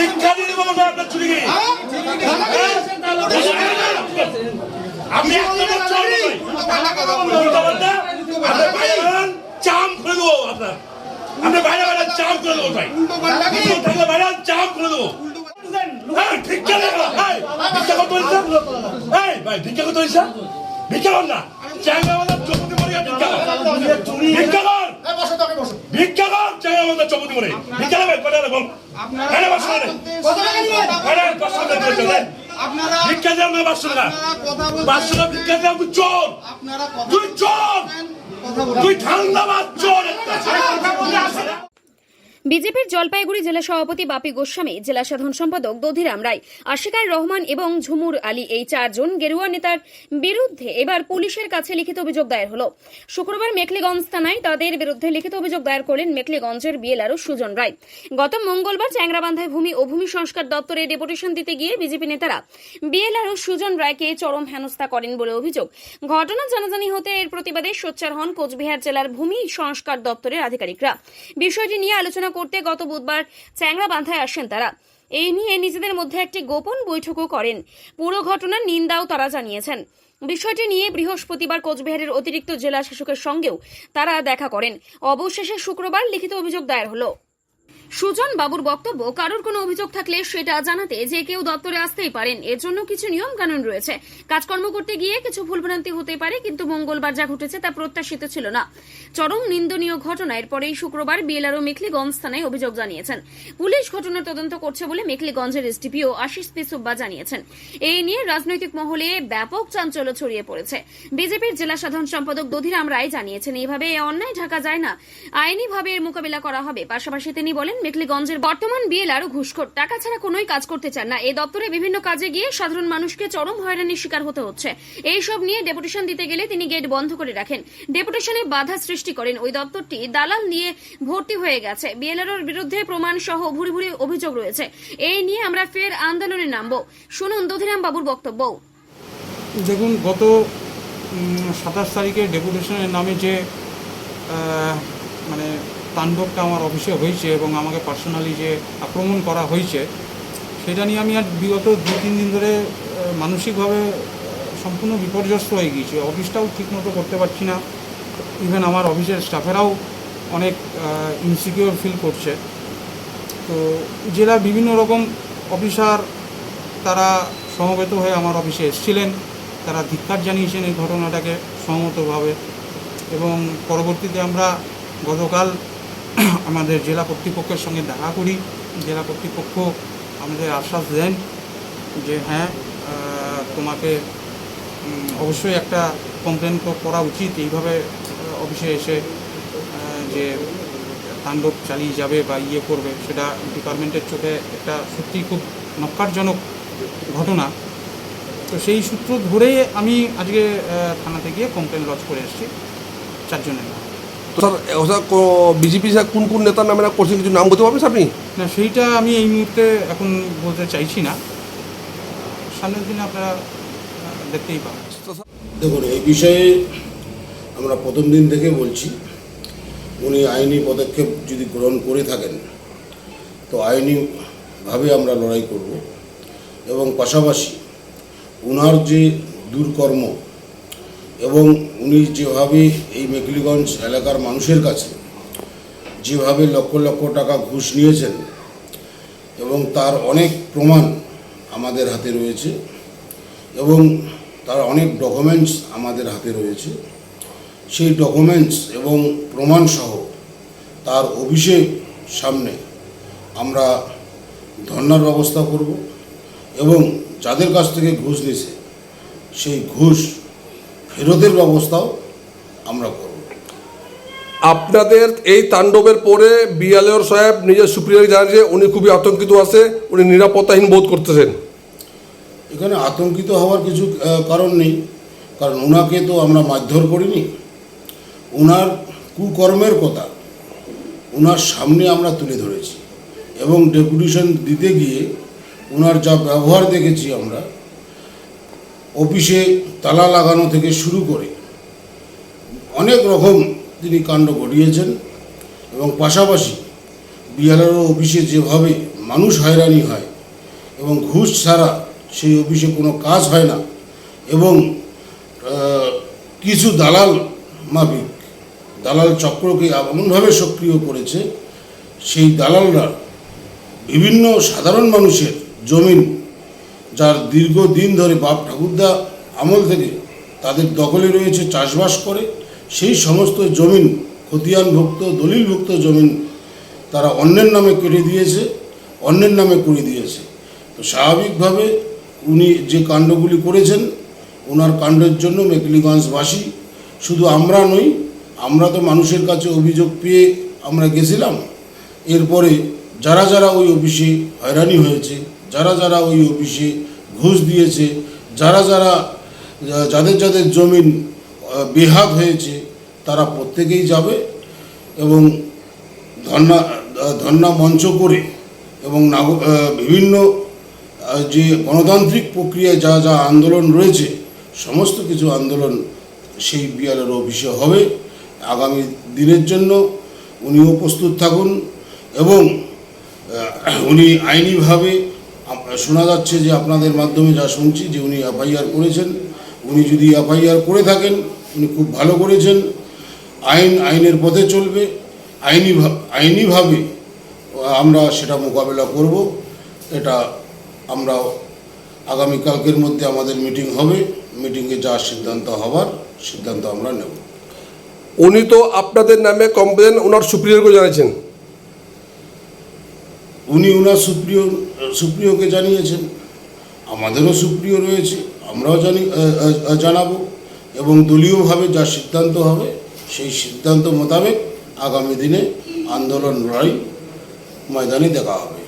শিক্ষা দিয়ে দেবো আপনার চুরি আপনি নয়। উল্টা পাল্টা আপনি বাইরে চাম করে দেবো আপনার। আপনি বাইরে বেরান চাম করে দেবো তাই থাকলে বাইরে চাম করে দেবো। ভিক্ষা করতে? ভাই, ভিক্ষা কর না। চ্যাংড়া বাঁধা চৌপতি মরে ভিক্ষা কর। ভিক্ষা কর। চ্যাংড়া বাঁধা চৌপতি মরে। ভিক্ষা দেবে, কটা টাকা দে। এনে পাঁচশো টাকা দিয়ে চলে। ভিক্ষা দেও না। পাঁচশো টাকা ভিক্ষা দেও, তুই চোর। তুই চোর। তুই ঠান্ডাবাজ চোর একটা। বিজেপির জলপাইগুড়ি জেলা সভাপতি বাপি গোস্বামী, জেলা সাধারণ সম্পাদক দধিরাম রায় আশিকার রহমান এবং ঝুমুর আলী এই চারজন গেরুয়া নেতার বিরুদ্ধে এবার পুলিশের কাছে লিখিত অভিযোগ দায়ের হল। শুক্রবার মেখলিগঞ্জ থানায় তাদের বিরুদ্ধে লিখিত অভিযোগ দায়ের করলেন মেখলিগঞ্জের বিএলআরও সুজন রায়। গত মঙ্গলবার চ্যাংরাবান্ধায় ভূমি ও ভূমি সংস্কার দপ্তরে ডেপুটেশন দিতে গিয়ে বিজেপি নেতারা বিএলআরও সুজন রায়কে চরম হেনস্থা করেন বলে অভিযোগ। ঘটনা জানাজানি হতে এর প্রতিবাদে সোচ্চার হন কোচবিহার জেলার ভূমি সংস্কার দপ্তরের আধিকারিকরা। বিষয়টি নিয়ে আলোচনা করতে গত বুধবার চ্যাংরাবান্ধায় আসেন তারা। এই নিয়ে নিজেদের মধ্যে একটি গোপন বৈঠকও করেন। পুরো ঘটনার নিন্দাও তারা জানিয়েছেন। বিষয়টি নিয়ে বৃহস্পতিবার কোচবিহারের অতিরিক্ত জেলা শাসকের সঙ্গেও তারা দেখা করেন। অবশেষে শুক্রবার লিখিত অভিযোগ দায়ের হলো। সুজন বাবুর বক্তব্য, কারোর কোনো অভিযোগ থাকলে সেটা জানাতে যে কেউ দপ্তরে আসতেই পারেন। এর জন্য কিছু নিয়ম কানুন রয়েছে। কাজকর্ম করতে গিয়ে কিছু ভুলভ্রান্তি হতে পারে, কিন্তু মঙ্গলবার যা ঘটেছে তা প্রত্যাশিত ছিল না। চরম নিন্দনীয় ঘটনা এরপরেই শুক্রবার বিএলআরও মেখলিগঞ্জ থানায় অভিযোগ জানিয়েছেন। পুলিশ ঘটনার তদন্ত করছে বলে মেখলিগঞ্জের এসডিপিও আশিস পিসুব্বা জানিয়েছেন। এই নিয়ে রাজনৈতিক মহলে ব্যাপক চাঞ্চল্য ছড়িয়ে পড়েছে। বিজেপির জেলা সাধারণ সম্পাদক দধিরাম রায় জানিয়েছেন এইভাবে অন্যায় ঢাকা যায় না। আইনিভাবে এর মোকাবিলা করা হবে। পাশাপাশি তিনি বলেন মেখলিগঞ্জের বর্তমান বিএলআরও ঘুষখোর। টাকা ছাড়া কোনোই কাজ করতে চান না। এই দপ্তরে বিভিন্ন কাজে গিয়ে সাধারণ মানুষকে চরম হয়রানির শিকার হতে হচ্ছে। এইসব নিয়ে ডেপুটেশন দিতে গেলে তিনি গেট বন্ধ করে রাখেন। ডেপুটেশনে বাধা সৃষ্টি করেন। ওই দপ্তরটি দালাল নিয়ে ভর্তি হয়ে গেছে। বিএলআরওর বিরুদ্ধে প্রমাণ সহ ভুরি ভুরি অভিযোগ রয়েছে। এই নিয়ে আমরা ফের আন্দোলনে নামব। শুনুন দধিরাম বাবুর বক্তব্য। দেখুন, গত সাতাশ তারিখে ডেপুটেশনের নামে যে মানে তাণ্ডবটা আমার অফিসে হয়েছে এবং আমাকে পার্সোনালি যে আক্রমণ করা হয়েছে, সেটা নিয়ে আমি আর বিগত দু তিন দিন ধরে মানসিকভাবে সম্পূর্ণ বিপর্যস্ত হয়ে গিয়েছি। অফিসটাও ঠিকমতো করতে পারছি না। ইভেন আমার অফিসের স্টাফেরাও অনেক ইনসিকিওর ফিল করছে। তো জেলার বিভিন্ন রকম অফিসার তারা সমবেত হয়ে আমার অফিসে এসেছিলেন। তারা ধিক্কার জানিয়েছেন এই ঘটনাটাকে সহমতভাবে এবং পরবর্তীতে আমরা গতকাল আমাদের জেলা কর্তৃপক্ষের সঙ্গে দেখা করি। জেলা কর্তৃপক্ষ আমাদের আশ্বাস দেন যে হ্যাঁ তোমাকে অবশ্যই একটা কমপ্লেন করা উচিত। এইভাবে অফিসে এসে যে তাণ্ডব চালিয়ে যাবে বা ইয়ে করবে, সেটা ডিপার্টমেন্টের চোখে একটা সত্যিই খুব নক্কারজনক ঘটনা। তো সেই সূত্র ধরেই আমি আজকে থানাতে গিয়ে কমপ্লেন লজ করে এসেছি। চারজনের নাম। তো স্যার ওসব বিজেপি স্যার কোন কোন নেতার নামে না করছেন কিছু নাম বলতে পারবেন আপনি? না সেইটা আমি এই মুহূর্তে এখন বলতে চাইছি না। সামনের দিনে আপনারা দেখতেই পাবেন। দেখুন এই বিষয়ে আমরা প্রথম দিন থেকে বলছি উনি আইনি পদক্ষেপ যদি গ্রহণ করে থাকেন তো আইনিভাবে আমরা লড়াই করব এবং পাশাপাশি উনার যে দুর্কর্ম এবং উনি যেভাবে এই মেকলিগঞ্জ এলাকার মানুষের কাছে যেভাবে লক্ষ লক্ষ টাকা ঘুষ নিয়েছেন এবং তার অনেক প্রমাণ আমাদের হাতে রয়েছে এবং তার অনেক ডকুমেন্টস আমাদের হাতে রয়েছে। সেই ডকুমেন্টস এবং প্রমাণসহ তার অভিষেক সামনে আমরা ধর্নার ব্যবস্থা করব এবং যাদের কাছ থেকে ঘুষ নিছে সেই ঘুষ ফেরতের ব্যবস্থাও আমরা করব। আপনাদের এই তাণ্ডবের পরে বিয়ালের সাহেব নিজের সুপ্রিয়ার জানান যে উনি খুবই আতঙ্কিত আছে উনি নিরাপত্তাহীন বোধ করতেছেন। এখানে আতঙ্কিত হওয়ার কিছু কারণ নেই। কারণ ওনাকে তো আমরা মারধর করিনি। ওনার কুকর্মের কথা ওনার সামনে আমরা তুলে ধরেছি। এবং ডেপুটেশন দিতে গিয়ে ওনার যা ব্যবহার দেখেছি আমরা অফিসে তালা লাগানো থেকে শুরু করে অনেক রকম তিনি কাণ্ড ঘটিয়েছেন এবং পাশাপাশি বিহারেরও অফিসে যেভাবে মানুষ হয়রানি হয় এবং ঘুষ ছাড়া সেই অফিসে কোনো কাজ হয় না এবং কিছু দালাল মাফিক, দালাল চক্রকে এমনভাবে সক্রিয় করেছে, সেই দালালরা বিভিন্ন সাধারণ মানুষের জমিন যার দীর্ঘদিন ধরে বাপ ঠাকুরদা আমল থেকে তাদের দখলে রয়েছে, চাষবাস করে, সেই সমস্ত জমিন, খতিয়ানভুক্ত, দলিলভুক্ত জমিন তারা অন্যের নামে কেটে দিয়েছে, অন্যের নামে করে দিয়েছে। তো স্বাভাবিকভাবে উনি যে কাণ্ডগুলি করেছেন, ওনার কাণ্ডের জন্য মেকলিগঞ্জবাসী শুধু আমরা নই, আমরা তো মানুষের কাছে অভিযোগ পেয়ে আমরা গেছিলাম। এরপরে যারা যারা ওই অফিসে হয়রানি হয়েছে যারা যারা ওই অফিসে ঘুষ দিয়েছে, যারা যারা, যাদের যাদের জমিন বেহাত হয়েছে, তারা প্রত্যেকেই যাবে এবং ধর্না ধর্না মঞ্চ করে এবং বিভিন্ন যে গণতান্ত্রিক প্রক্রিয়ায় যা যা আন্দোলন রয়েছে, সমস্ত কিছু আন্দোলন সেই বিয়ালের অফিসে হবে। আগামী দিনের জন্য উনিও প্রস্তুত থাকুন এবং উনি আইনিভাবে শোনা যাচ্ছে যে আপনাদের মাধ্যমে যা শুনছি যে উনি এফআইআর করেছেন, উনি যদি এফআইআর করে থাকেন, উনি খুব ভালো করেছেন। আইন, আইনের পথে চলবে। আইনি আইনিভাবে আমরা সেটা মোকাবেলা করব। এটা আমরা আগামীকালকের মধ্যে আমাদের মিটিং হবে। মিটিংয়ে যা সিদ্ধান্ত হবার, সিদ্ধান্ত আমরা নেব। উনি তো আপনাদের নামে কমপ্লেন ওনার সুপ্রিয়রকে জানিয়েছেন উনি ওনার সুপ্রিয়, সুপ্রিয়কে জানিয়েছেন। আমাদেরও সুপ্রিয় রয়েছে, আমরাও জানি জানাব এবং দলীয়ভাবে যা সিদ্ধান্ত হবে, সেই সিদ্ধান্ত মোতাবেক আগামী দিনে আন্দোলন লড়াই ময়দানে দেখা হবে।